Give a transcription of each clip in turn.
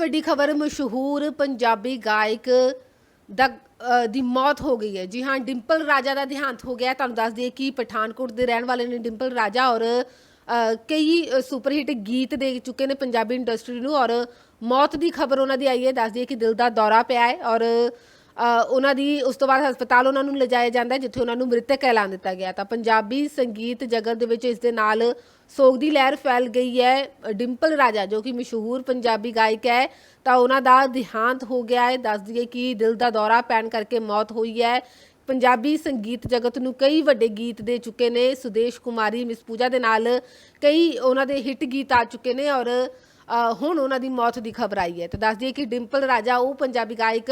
ਵੱਡੀ ਖਬਰ ਮਸ਼ਹੂਰ ਪੰਜਾਬੀ ਗਾਇਕ ਦਾ ਦੀ ਮੌਤ ਹੋ ਗਈ ਹੈ। ਜੀ ਹਾਂ, ਡਿੰਪਲ ਰਾਜਾ ਦਾ ਦੇਹਾਂਤ ਹੋ ਗਿਆ। ਤੁਹਾਨੂੰ ਦੱਸ ਦਈਏ ਕਿ ਪਠਾਨਕੋਟ ਦੇ ਰਹਿਣ ਵਾਲੇ ਨੇ ਡਿੰਪਲ ਰਾਜਾ ਔਰ ਕਈ ਸੁਪਰ ਹਿੱਟ ਗੀਤ ਦੇ ਚੁੱਕੇ ਨੇ ਪੰਜਾਬੀ ਇੰਡਸਟਰੀ ਨੂੰ ਔਰ ਮੌਤ ਦੀ ਖਬਰ ਉਹਨਾਂ ਦੀ ਆਈ ਹੈ। ਦੱਸ ਦਈਏ ਕਿ ਦਿਲ ਦਾ ਦੌਰਾ ਪਿਆ ਹੈ ਔਰ ਉਹਨਾਂ ਦੀ ਉਸ ਤੋਂ ਬਾਅਦ ਹਸਪਤਾਲ ਉਹਨਾਂ ਨੂੰ ਲਿਜਾਇਆ ਜਾਂਦਾ ਜਿੱਥੇ ਉਹਨਾਂ ਨੂੰ ਮ੍ਰਿਤਕ ਐਲਾਨ ਦਿੱਤਾ ਗਿਆ ਤਾਂ ਪੰਜਾਬੀ ਸੰਗੀਤ ਜਗਤ ਦੇ ਵਿੱਚ ਇਸ ਦੇ ਨਾਲ ਸੋਗ ਦੀ ਲਹਿਰ ਫੈਲ ਗਈ ਹੈ। ਡਿੰਪਲ ਰਾਜਾ, ਜੋ ਕਿ ਮਸ਼ਹੂਰ ਪੰਜਾਬੀ ਗਾਇਕ ਹੈ, ਤਾਂ ਉਹਨਾਂ ਦਾ ਦੇਹਾਂਤ ਹੋ ਗਿਆ ਹੈ। ਦੱਸ ਦਈਏ ਕਿ ਦਿਲ ਦਾ ਦੌਰਾ ਪੈਣ ਕਰਕੇ ਮੌਤ ਹੋਈ ਹੈ। ਪੰਜਾਬੀ ਸੰਗੀਤ ਜਗਤ ਨੂੰ ਕਈ ਵੱਡੇ ਗੀਤ ਦੇ ਚੁੱਕੇ ਨੇ। ਸੁਦੇਸ਼ ਕੁਮਾਰੀ, ਮਿਸ ਪੂਜਾ ਦੇ ਨਾਲ ਕਈ ਉਹਨਾਂ ਦੇ ਹਿੱਟ ਗੀਤ ਆ ਚੁੱਕੇ ਨੇ ਔਰ ਹੁਣ ਉਹਨਾਂ ਦੀ ਮੌਤ ਦੀ ਖਬਰ ਆਈ ਹੈ। ਤਾਂ ਦੱਸ ਦਈਏ ਕਿ ਡਿੰਪਲ ਰਾਜਾ, ਉਹ ਪੰਜਾਬੀ ਗਾਇਕ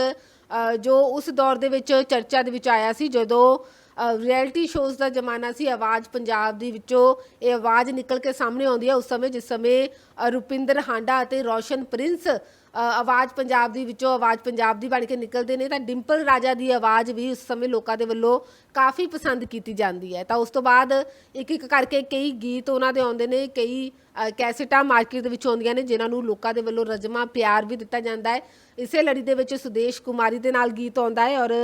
ਜੋ ਉਸ ਦੌਰ ਦੇ ਵਿੱਚ ਚਰਚਾ ਦੇ ਵਿੱਚ ਆਇਆ ਸੀ ਜਦੋਂ ਰਿਐਲਿਟੀ ਸ਼ੋਜ਼ ਦਾ ਜ਼ਮਾਨਾ ਸੀ ਆਵਾਜ਼ ਪੰਜਾਬ ਦੇ ਵਿੱਚੋਂ ਇਹ ਆਵਾਜ਼ ਨਿਕਲ ਕੇ ਸਾਹਮਣੇ ਆਉਂਦੀ ਹੈ ਉਸ ਸਮੇਂ ਜਿਸ ਸਮੇਂ ਰੁਪਿੰਦਰ ਹਾਂਡਾ ਅਤੇ ਰੋਸ਼ਨ ਪ੍ਰਿੰਸ ਆਵਾਜ਼ ਪੰਜਾਬ ਦੀ ਵਿੱਚੋਂ ਆਵਾਜ਼ ਪੰਜਾਬ ਦੀ ਬਣ ਕੇ ਨਿਕਲਦੇ ਨੇ ਤਾਂ ਡਿੰਪਲ ਰਾਜਾ ਦੀ ਆਵਾਜ਼ ਵੀ ਉਸ ਸਮੇਂ ਲੋਕਾਂ ਦੇ ਵੱਲੋਂ ਕਾਫੀ ਪਸੰਦ ਕੀਤੀ ਜਾਂਦੀ ਹੈ। ਤਾਂ ਉਸ ਤੋਂ ਬਾਅਦ ਇੱਕ ਇੱਕ ਕਰਕੇ ਕਈ ਗੀਤ ਉਹਨਾਂ ਦੇ ਆਉਂਦੇ ਨੇ ਕਈ ਅ, ਕੈਸੇਟਾਂ ਮਾਰਕੀਟ ਦੇ ਵਿੱਚ ਆਉਂਦੀਆਂ ਨੇ ਜਿਨ੍ਹਾਂ ਨੂੰ ਲੋਕਾਂ ਦੇ ਵੱਲੋਂ ਰਜਮਾ ਪਿਆਰ ਵੀ ਦਿੱਤਾ ਜਾਂਦਾ ਹੈ। ਇਸੇ ਲੜੀ ਦੇ ਵਿੱਚ ਸੁਦੇਸ਼ ਕੁਮਾਰੀ ਦੇ ਨਾਲ ਗੀਤ ਆਉਂਦਾ ਹੈ ਔਰ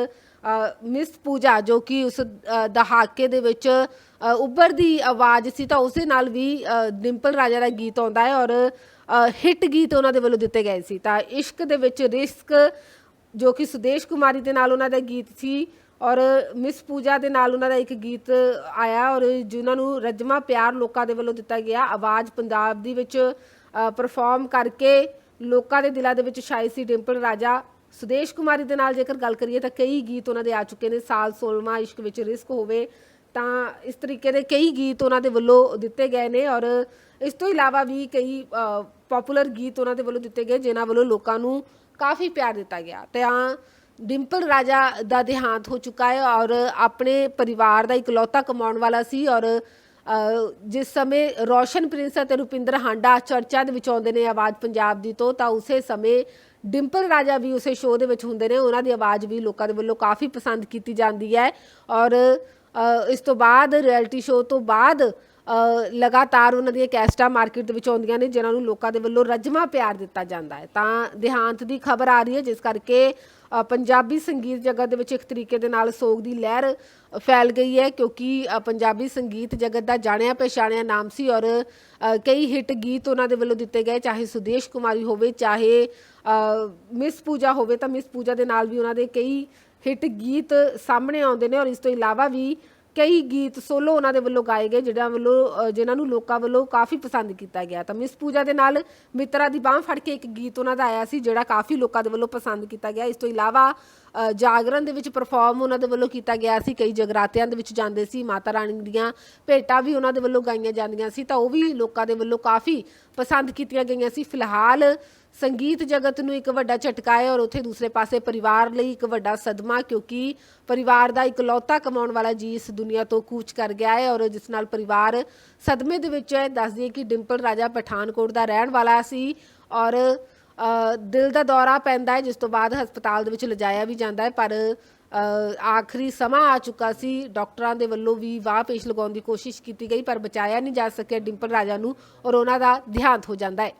ਮਿਸ ਪੂਜਾ ਜੋ ਕਿ ਉਸ ਦਹਾਕੇ ਦੇ ਵਿੱਚ ਅ, ਉੱਭਰਦੀ ਆਵਾਜ਼ ਸੀ ਤਾਂ ਉਸੇ ਨਾਲ ਵੀ ਡਿੰਪਲ ਰਾਜਾ ਦਾ ਗੀਤ ਆਉਂਦਾ ਹੈ ਔਰ ਹਿੱਟ ਗੀਤ ਉਹਨਾਂ ਦੇ ਵੱਲੋਂ ਦਿੱਤੇ ਗਏ ਸੀ। ਤਾਂ ਇਸ਼ਕ ਦੇ ਵਿੱਚ ਰਿਸਕ ਜੋ ਕਿ ਸੁਦੇਸ਼ ਕੁਮਾਰੀ ਦੇ ਨਾਲ ਉਹਨਾਂ ਦਾ ਗੀਤ ਸੀ ਔਰ ਮਿਸ ਪੂਜਾ ਦੇ ਨਾਲ ਉਹਨਾਂ ਦਾ ਇੱਕ ਗੀਤ ਆਇਆ ਔਰ ਜਿਨ੍ਹਾਂ ਨੂੰ ਰਜਮਾ ਪਿਆਰ ਲੋਕਾਂ ਦੇ ਵੱਲੋਂ ਦਿੱਤਾ ਗਿਆ। ਆਵਾਜ਼ ਪੰਜਾਬ ਦੀ ਵਿੱਚ ਪਰਫਾਰਮ ਕਰਕੇ ਲੋਕਾਂ ਦੇ ਦਿਲਾਂ ਦੇ ਵਿੱਚ ਛਾਈ ਸੀ ਡਿੰਪਲ ਰਾਜਾ। ਸੁਦੇਸ਼ ਕੁਮਾਰੀ ਦੇ ਨਾਲ ਜੇਕਰ ਗੱਲ ਕਰੀਏ ਤਾਂ ਕਈ ਗੀਤ ਉਹਨਾਂ ਦੇ ਆ ਚੁੱਕੇ ਨੇ। ਸਾਲ ਸੋਲਮਾ ਇਸ਼ਕ ਵਿੱਚ ਰਿਸਕ ਹੋਵੇ ਤਾਂ ਇਸ ਤਰੀਕੇ ਦੇ ਕਈ ਗੀਤ ਉਹਨਾਂ ਦੇ ਵੱਲੋਂ ਦਿੱਤੇ ਗਏ ਨੇ ਔਰ ਇਸ ਤੋਂ ਇਲਾਵਾ ਵੀ ਕਈ ਪਪੂਲਰ ਗੀਤ ਉਹਨਾਂ ਦੇ ਵੱਲੋਂ ਦਿੱਤੇ ਗਏ, ਜਿਨ੍ਹਾਂ ਵੱਲੋਂ ਲੋਕਾਂ ਨੂੰ ਕਾਫੀ ਪਿਆਰ ਦਿੱਤਾ ਗਿਆ। ਤੇ ਆ ਡਿੰਪਲ ਰਾਜਾ ਦਾ ਦੇਹਾਂਤ ਹੋ ਚੁੱਕਾ ਹੈ ਔਰ ਆਪਣੇ ਪਰਿਵਾਰ ਦਾ ਇਕਲੌਤਾ ਕਮਾਉਣ ਵਾਲਾ ਸੀ ਔਰ ਜਿਸ ਸਮੇਂ ਰੋਸ਼ਨ ਪ੍ਰਿੰਸ ਅਤੇ ਰੁਪਿੰਦਰ ਹਾਂਡਾ ਚਰਚਾ ਦੇ ਵਿੱਚ ਆਉਂਦੇ ਨੇ, ਆਵਾਜ਼ ਪੰਜਾਬ ਦੀ ਤੋਂ, ਤਾਂ ਉਸੇ ਸਮੇਂ ਡਿੰਪਲ ਰਾਜਾ ਵੀ ਉਸੇ ਸ਼ੋਅ ਦੇ ਵਿੱਚ ਹੁੰਦੇ ਨੇ। ਉਹਨਾਂ ਦੀ ਆਵਾਜ਼ ਵੀ ਲੋਕਾਂ ਦੇ ਵੱਲੋਂ ਕਾਫੀ ਪਸੰਦ ਕੀਤੀ ਜਾਂਦੀ ਹੈ। ਔਰ ਇਸ ਤੋਂ ਬਾਅਦ, ਰਿਐਲਿਟੀ ਸ਼ੋਅ ਤੋਂ ਬਾਅਦ ਲਗਾਤਾਰ ਉਹਨਾਂ ਦੀਆਂ ਕੈਸਟਾਂ ਮਾਰਕੀਟ ਦੇ ਵਿੱਚ ਆਉਂਦੀਆਂ ਨੇ, ਜਿਨ੍ਹਾਂ ਨੂੰ ਲੋਕਾਂ ਦੇ ਵੱਲੋਂ ਰਜਮਾ ਪਿਆਰ ਦਿੱਤਾ ਜਾਂਦਾ ਹੈ। ਤਾਂ ਦੇਹਾਂਤ ਦੀ ਖਬਰ ਆ ਰਹੀ ਹੈ, ਜਿਸ ਕਰਕੇ ਪੰਜਾਬੀ ਸੰਗੀਤ ਜਗਤ ਦੇ ਵਿੱਚ ਇੱਕ ਤਰੀਕੇ ਦੇ ਨਾਲ ਸੋਗ ਦੀ ਲਹਿਰ ਫੈਲ ਗਈ ਹੈ, ਕਿਉਂਕਿ ਪੰਜਾਬੀ ਸੰਗੀਤ ਜਗਤ ਦਾ ਜਾਣਿਆ ਪਛਾਣਿਆ ਨਾਮ ਸੀ ਔਰ ਕਈ ਹਿੱਟ ਗੀਤ ਉਹਨਾਂ ਦੇ ਵੱਲੋਂ ਦਿੱਤੇ ਗਏ, ਚਾਹੇ ਸੁਦੇਸ਼ ਕੁਮਾਰੀ ਹੋਵੇ, ਚਾਹੇ ਮਿਸ ਪੂਜਾ ਹੋਵੇ, ਤਾਂ ਮਿਸ ਪੂਜਾ ਦੇ ਨਾਲ ਵੀ ਉਹਨਾਂ ਦੇ ਕਈ ਹਿੱਟ ਗੀਤ ਸਾਹਮਣੇ ਆਉਂਦੇ ਨੇ ਔਰ ਇਸ ਤੋਂ ਇਲਾਵਾ ਵੀ ਕਈ ਗੀਤ ਸੋਲੋ ਉਹਨਾਂ ਦੇ ਵੱਲੋਂ ਗਾਏ ਗਏ ਜਿਹੜਾ ਵੱਲੋਂ ਅ, ਜਿਨ੍ਹਾਂ ਨੂੰ ਲੋਕਾਂ ਵੱਲੋਂ ਕਾਫੀ ਪਸੰਦ ਕੀਤਾ ਗਿਆ। ਤਾਂ ਮਿਸ ਪੂਜਾ ਦੇ ਨਾਲ ਮਿੱਤਰਾ ਦੀ ਬਾਹ ਫੜ ਕੇ ਇੱਕ ਗੀਤ ਉਹਨਾਂ ਦਾ ਆਇਆ ਸੀ ਜਿਹੜਾ ਕਾਫੀ ਲੋਕਾਂ ਦੇ ਵੱਲੋਂ ਪਸੰਦ ਕੀਤਾ ਗਿਆ। ਇਸ ਤੋਂ ਇਲਾਵਾ ਜਾਗਰਣ ਦੇ ਵਿੱਚ ਪਰਫਾਰਮ ਉਹਨਾਂ ਦੇ ਵੱਲੋਂ ਕੀਤਾ ਗਿਆ ਸੀ ਕਈ ਜਗਰਾਤਿਆਂ ਦੇ ਵਿੱਚ ਜਾਂਦੇ ਸੀ ਮਾਤਾ ਰਾਣੀ ਦੀਆਂ ਭੇਟਾਂ ਵੀ ਉਹਨਾਂ ਦੇ ਵੱਲੋਂ ਗਾਈਆਂ ਜਾਂਦੀਆਂ ਸੀ ਤਾਂ ਉਹ ਵੀ ਲੋਕਾਂ ਦੇ ਵੱਲੋਂ ਕਾਫੀ ਪਸੰਦ ਕੀਤੀਆਂ ਗਈਆਂ ਸੀ। ਫਿਲਹਾਲ ਸੰਗੀਤ ਜਗਤ ਨੂੰ ਇੱਕ ਵੱਡਾ ਝਟਕਾ ਹੈ ਔਰ ਉੱਥੇ ਦੂਸਰੇ ਪਾਸੇ ਪਰਿਵਾਰ ਲਈ ਇੱਕ ਵੱਡਾ ਸਦਮਾ, ਕਿਉਂਕਿ ਪਰਿਵਾਰ ਦਾ ਇਕਲੌਤਾ ਕਮਾਉਣ ਵਾਲਾ ਜੀ ਇਸ ਦੁਨੀਆ ਤੋਂ ਕੂਚ ਕਰ ਗਿਆ ਹੈ ਔਰ ਜਿਸ ਨਾਲ ਪਰਿਵਾਰ ਸਦਮੇ ਦੇ ਵਿੱਚ ਹੈ। ਦੱਸ ਦਈਏ ਕਿ ਡਿੰਪਲ ਰਾਜਾ ਪਠਾਨਕੋਟ ਦਾ ਰਹਿਣ ਵਾਲਾ ਸੀ ਔਰ ਦਿਲ ਦਾ ਦੌਰਾ ਪੈਂਦਾ ਹੈ, ਜਿਸ ਤੋਂ ਬਾਅਦ ਹਸਪਤਾਲ ਦੇ ਵਿੱਚ ਲਿਜਾਇਆ ਵੀ ਜਾਂਦਾ ਹੈ, ਪਰ ਆਖਰੀ ਸਮਾਂ ਆ ਚੁੱਕਾ ਸੀ। ਡਾਕਟਰਾਂ ਦੇ ਵੱਲੋਂ ਵੀ ਵਾਹ ਪੇਸ਼ ਲਗਾਉਣ ਦੀ ਕੋਸ਼ਿਸ਼ ਕੀਤੀ ਗਈ, ਪਰ ਬਚਾਇਆ ਨਹੀਂ ਜਾ ਸਕਿਆ। ਡਿੰਪਲ ਰਾਜਾ ਨੂੰ ਔਰ ਉਹਨਾਂ ਦਾ ਦੇਹਾਂਤ ਹੋ ਜਾਂਦਾ ਹੈ।